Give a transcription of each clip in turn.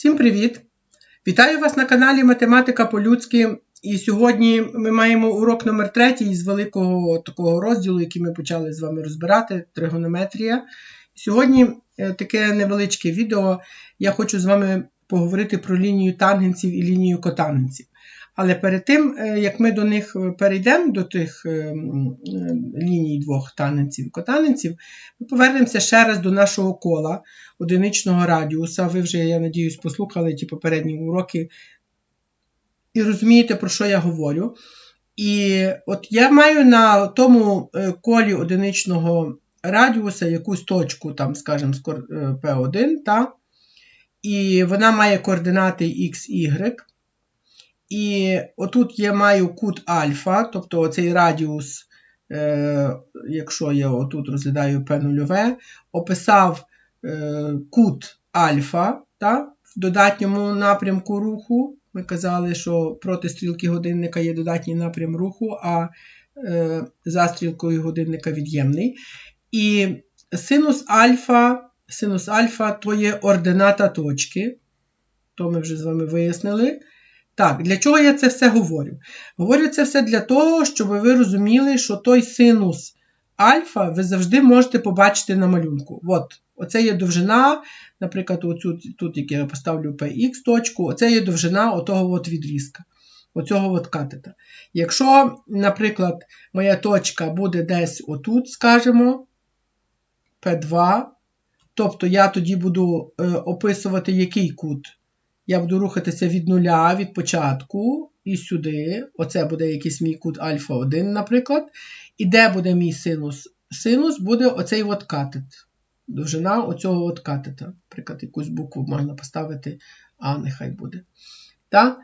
Всім привіт! Вітаю вас на каналі Математика по-людськи. І сьогодні ми маємо урок номер 3 із великого такого розділу, який ми почали з вами розбирати тригонометрія. Сьогодні е, таке невеличке відео. Я хочу з вами поговорити про лінію тангенсів і лінію котангенсів. Але перед тим, е, як ми до них е, перейдемо, до тих е, ліній двох тангенсів і котангенсів, ми повернемося ще раз до нашого кола одиничного радіуса. Ви вже, я надіюсь, послухали ті попередні уроки і розумієте, про що я говорю. І от я маю на тому колі одиничного радіуса якусь точку, там, скажімо, P1, та? і вона має координати x, y. І отут я маю кут альфа, тобто цей радіус, е, якщо я отут розглядаю P0, описав е, кут альфа та, в додатньому напрямку руху. Ми казали, що проти стрілки годинника є додатній напрям руху, а е, за стрілкою годинника від'ємний. І синус альфа, синус альфа то є ордината точки. То ми вже з вами вияснили. Так, для чого я це все говорю? Говорю це все для того, щоб ви розуміли, що той синус альфа ви завжди можете побачити на малюнку. От, Оце є довжина, наприклад, оцю, тут як я поставлю px точку, оце є довжина отого от відрізка, оцього от катета. Якщо, наприклад, моя точка буде десь отут, скажімо, P2, тобто я тоді буду е, описувати який кут я буду рухатися від нуля від початку і сюди. Оце буде якийсь мій кут альфа 1, наприклад. І де буде мій синус? Синус буде оцей от катет. Довжина оцього от катета. Наприклад, якусь букву можна поставити, а нехай буде. Так?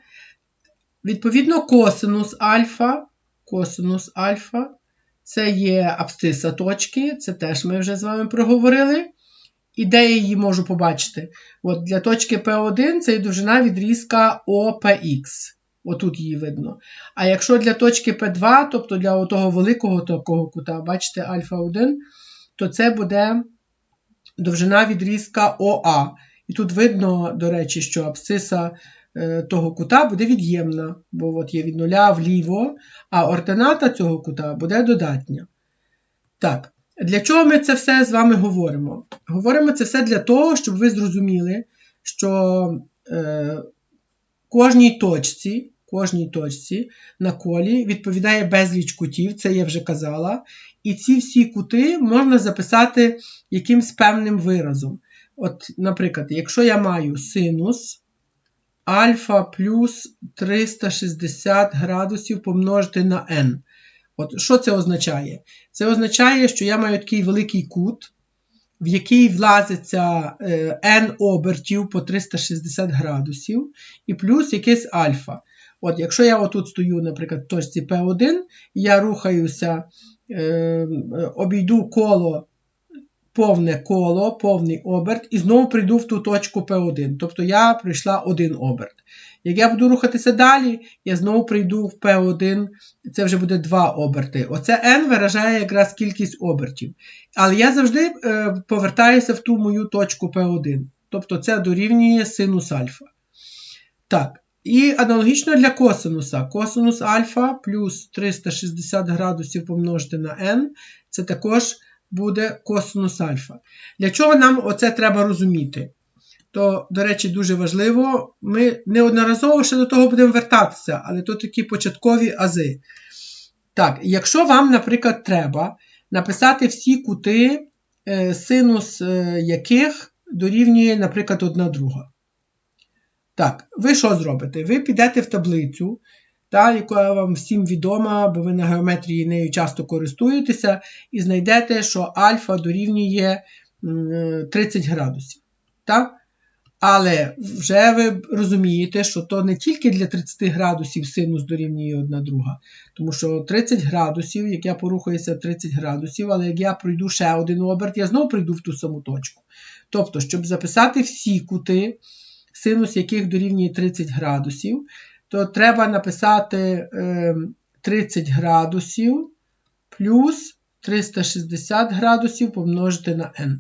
Відповідно, косинус альфа. Косинус альфа. Це є абсциса точки, це теж ми вже з вами проговорили. І де я її можу побачити? От Для точки P1 це довжина відрізка OPX. Отут її видно. А якщо для точки P2, тобто для того великого такого кута, бачите, альфа 1, то це буде довжина відрізка ОА. І тут видно, до речі, що абсциса е, того кута буде від'ємна, бо от є від нуля вліво, а ордината цього кута буде додатня. Так. Для чого ми це все з вами говоримо? Говоримо це все для того, щоб ви зрозуміли, що е, кожній точці кожній точці на колі відповідає безліч кутів, це я вже казала. І ці всі кути можна записати якимсь певним виразом. От, Наприклад, якщо я маю синус альфа плюс 360 градусів помножити на n. От Що це означає? Це означає, що я маю такий великий кут, в який влазиться е, n обертів по 360 градусів, і плюс якийсь альфа. От Якщо я отут стою, наприклад, в точці P1, я рухаюся, е, обійду коло, повне коло, повний оберт, і знову прийду в ту точку P1. Тобто я пройшла один оберт. Як я буду рухатися далі, я знову прийду в P1, це вже буде два оберти. Оце N виражає якраз кількість обертів. Але я завжди е, повертаюся в ту мою точку P1. Тобто це дорівнює синус альфа. Так, і аналогічно для косинуса. Косинус альфа плюс 360 градусів помножити на n, це також буде косинус альфа. Для чого нам оце треба розуміти? то, до речі, дуже важливо. Ми неодноразово ще до того будемо вертатися, але то такі початкові ази. Так, якщо вам, наприклад, треба написати всі кути, е, синус е, яких дорівнює, наприклад, одна друга. Так, ви що зробите? Ви підете в таблицю, та, яка вам всім відома, бо ви на геометрії нею часто користуєтеся, і знайдете, що альфа дорівнює 30 е, градусів. Так? Але вже ви розумієте, що то не тільки для 30 градусів синус дорівнює одна друга. Тому що 30 градусів, як я порухаюся 30 градусів, але як я пройду ще один оберт, я знову прийду в ту саму точку. Тобто, щоб записати всі кути, синус яких дорівнює 30 градусів, то треба написати 30 ем, градусів плюс 360 градусів помножити на n.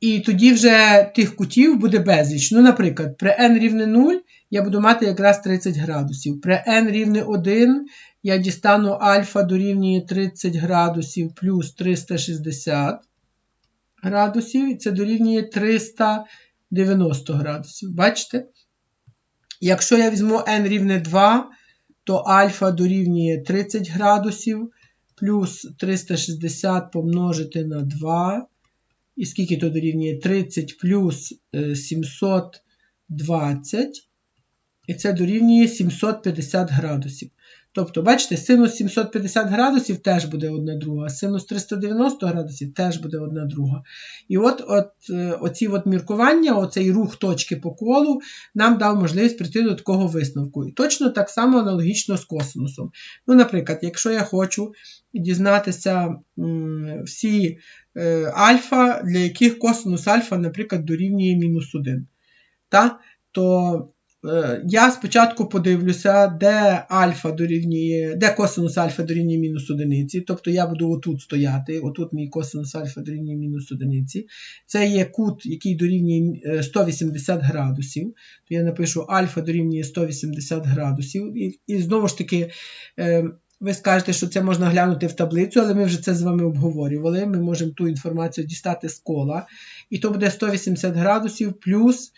І тоді вже тих кутів буде безліч. Ну, наприклад, при n рівне 0 я буду мати якраз 30 градусів. При n рівне 1 я дістану альфа дорівнює 30 градусів плюс 360 градусів, і це дорівнює 390 градусів. Бачите? Якщо я візьму n рівне 2, то альфа дорівнює 30 градусів плюс 360 помножити на 2. І скільки то дорівнює 30 плюс 720. І це дорівнює 750 градусів. Тобто, бачите, синус 750 градусів теж буде одна друга, синус 390 градусів теж буде одна друга. І от от е, оці от міркування, оцей рух точки по колу нам дав можливість прийти до такого висновку. І точно так само аналогічно з косинусом. Ну, Наприклад, якщо я хочу дізнатися всі е, альфа, для яких косинус альфа, наприклад, дорівнює мінус 1, та, то я спочатку подивлюся, де альфа дорівнює, де косинус альфа дорівнює мінус одиниці. Тобто я буду отут стояти, отут мій косинус альфа дорівнює мінус одиниці. Це є кут, який дорівнює 180 е, градусів. То я напишу альфа дорівнює 180 градусів. І, і знову ж таки. Е, ви скажете, що це можна глянути в таблицю, але ми вже це з вами обговорювали. Ми можемо ту інформацію дістати з кола. І то буде 180 градусів плюс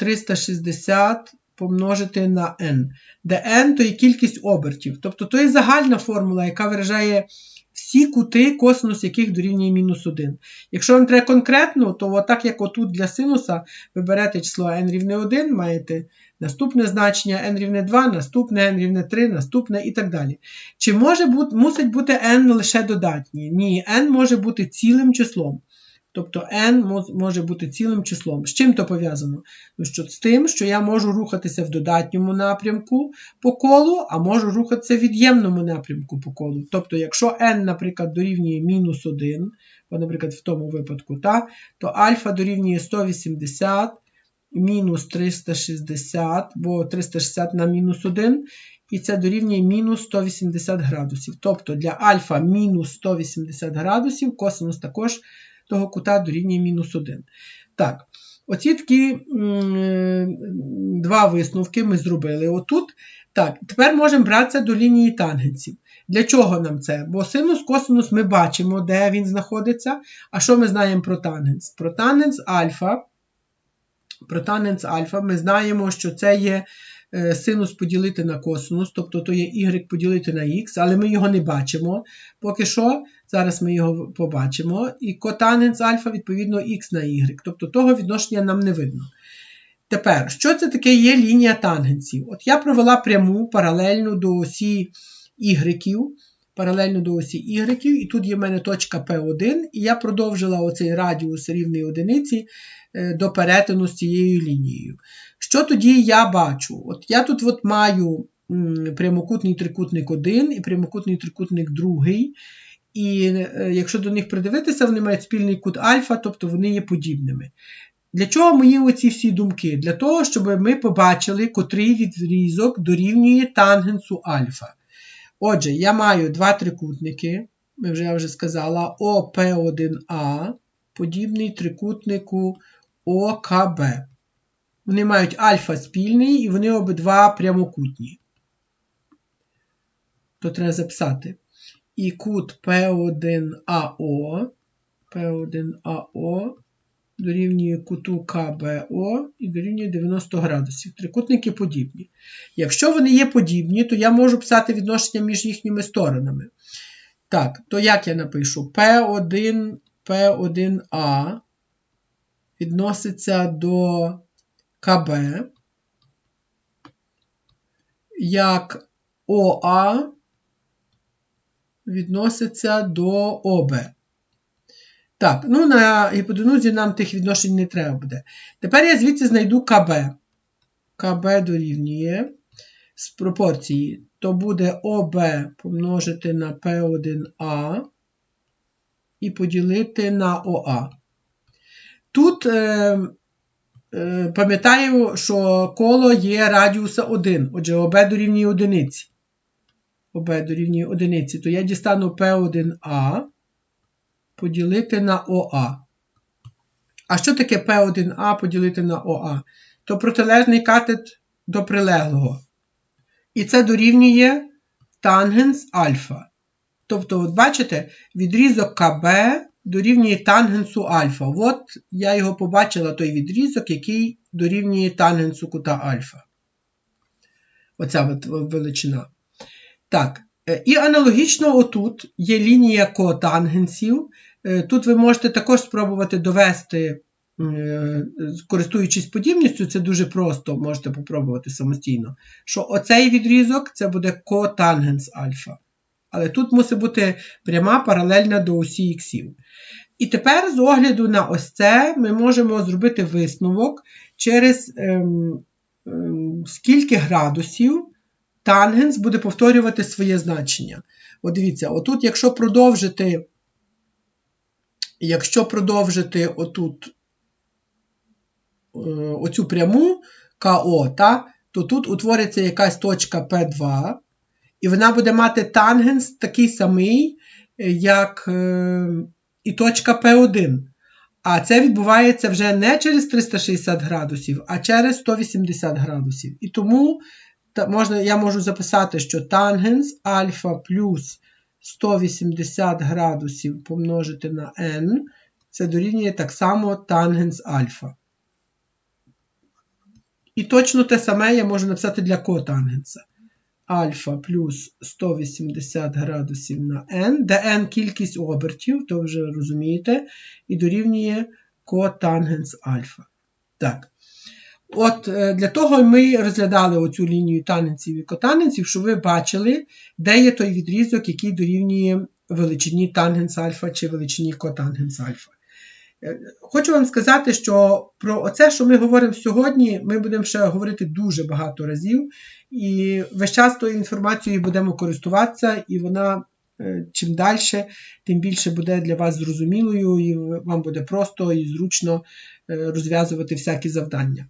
360 помножити на n, де n то є кількість обертів. Тобто то є загальна формула, яка виражає всі кути, косинус яких дорівнює мінус 1. Якщо вам треба конкретно, то отак, як отут для синуса, ви берете число n рівне 1, маєте наступне значення, n рівне 2, наступне n рівне 3, наступне і так далі. Чи може бути, мусить бути n лише додатні? Ні, n може бути цілим числом. Тобто n може бути цілим числом. З чим то пов'язано? Ну, що З тим, що я можу рухатися в додатньому напрямку по колу, а можу рухатися в від'ємному напрямку по колу. Тобто, якщо n, наприклад, дорівнює мінус 1, бо, наприклад, в тому випадку, та, то альфа дорівнює 180 мінус 360, бо 360 на мінус 1, і це дорівнює мінус 180 градусів. Тобто для альфа мінус 180 градусів косинус також того кута дорівнює мінус 1. Так, оці такі два висновки ми зробили. Отут. Так, Тепер можемо братися до лінії тангенсів. Для чого нам це? Бо синус, косинус ми бачимо, де він знаходиться. А що ми знаємо про тангенс? Про тангенс альфа. Про тангенс альфа ми знаємо, що це є Е, синус поділити на косинус, тобто то є y поділити на х, але ми його не бачимо. Поки що, зараз ми його побачимо. І котанець альфа, відповідно, х на y. Тобто того відношення нам не видно. Тепер, що це таке є лінія тангенсів? От я провела пряму паралельну до осі y, паралельно до осі y, і тут є в мене точка P1, і я продовжила оцей радіус рівний одиниці е, до перетину з цією лінією. Що тоді я бачу? От Я тут от маю прямокутний трикутник 1 і прямокутний трикутник 2. І е, якщо до них придивитися, вони мають спільний кут альфа, тобто вони є подібними. Для чого мої оці всі думки? Для того, щоб ми побачили, котрий відрізок дорівнює тангенсу альфа. Отже, я маю два трикутники, ми вже я вже сказала, ОП1А, подібний трикутнику ОКБ. Вони мають альфа спільний і вони обидва прямокутні. То треба записати. І кут P1AO, P1AO дорівнює куту КБО і дорівнює 90 градусів. Трикутники подібні. Якщо вони є подібні, то я можу писати відношення між їхніми сторонами. Так, то як я напишу? P1, P1A відноситься до КБ, як ОА відноситься до ОБ. Так, ну на гіпотенузі нам тих відношень не треба буде. Тепер я звідси знайду КБ. КБ дорівнює з пропорції, то буде ОБ помножити на P1А і поділити на ОА. Тут е, е, пам'ятаю, що коло є радіуса 1, отже, ОБ дорівнює одиниці. ОБ дорівнює одиниці, то я дістану P1А поділити на ОА. А що таке P1А поділити на ОА? То протилежний катет до прилеглого. І це дорівнює тангенс альфа. Тобто, от бачите, відрізок КБ дорівнює тангенсу альфа. От я його побачила, той відрізок, який дорівнює тангенсу кута альфа. Оця от величина. Так, е, і аналогічно отут є лінія котангенсів. Е, Тут ви можете також спробувати довести, е, користуючись подібністю, це дуже просто, можете попробувати самостійно, що оцей відрізок це буде котангенс альфа. Але тут мусить бути пряма паралельна до осі іксів. І тепер, з огляду на ось це, ми можемо зробити висновок, через ем, ем, скільки градусів тангенс буде повторювати своє значення. От дивіться, отут, якщо продовжити, якщо продовжити отут е, оцю пряму КО, та, то тут утвориться якась точка P2, і вона буде мати тангенс такий самий, е, як е, і точка P1. А це відбувається вже не через 360 градусів, а через 180 градусів. І тому можна, я можу записати, що тангенс альфа плюс 180 градусів помножити на n, це дорівнює так само тангенс альфа. І точно те саме я можу написати для котангенса. Альфа плюс 180 градусів на n, де n кількість обертів, то вже розумієте, і дорівнює котангенс альфа. Так. От е, для того ми розглядали оцю лінію тангенсів і котангенсів, щоб ви бачили, де є той відрізок, який дорівнює величині тангенс альфа чи величині котангенс альфа. Е, хочу вам сказати, що про оце, що ми говоримо сьогодні, ми будемо ще говорити дуже багато разів, і весь час тою інформацією будемо користуватися, і вона чим далі, тим більше буде для вас зрозумілою, і вам буде просто і зручно розв'язувати всякі завдання.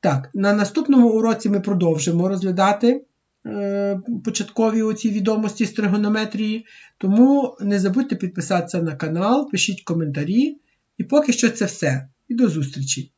Так, на наступному уроці ми продовжимо розглядати е, початкові оці відомості з тригонометрії. Тому не забудьте підписатися на канал, пишіть коментарі. І поки що це все. І до зустрічі!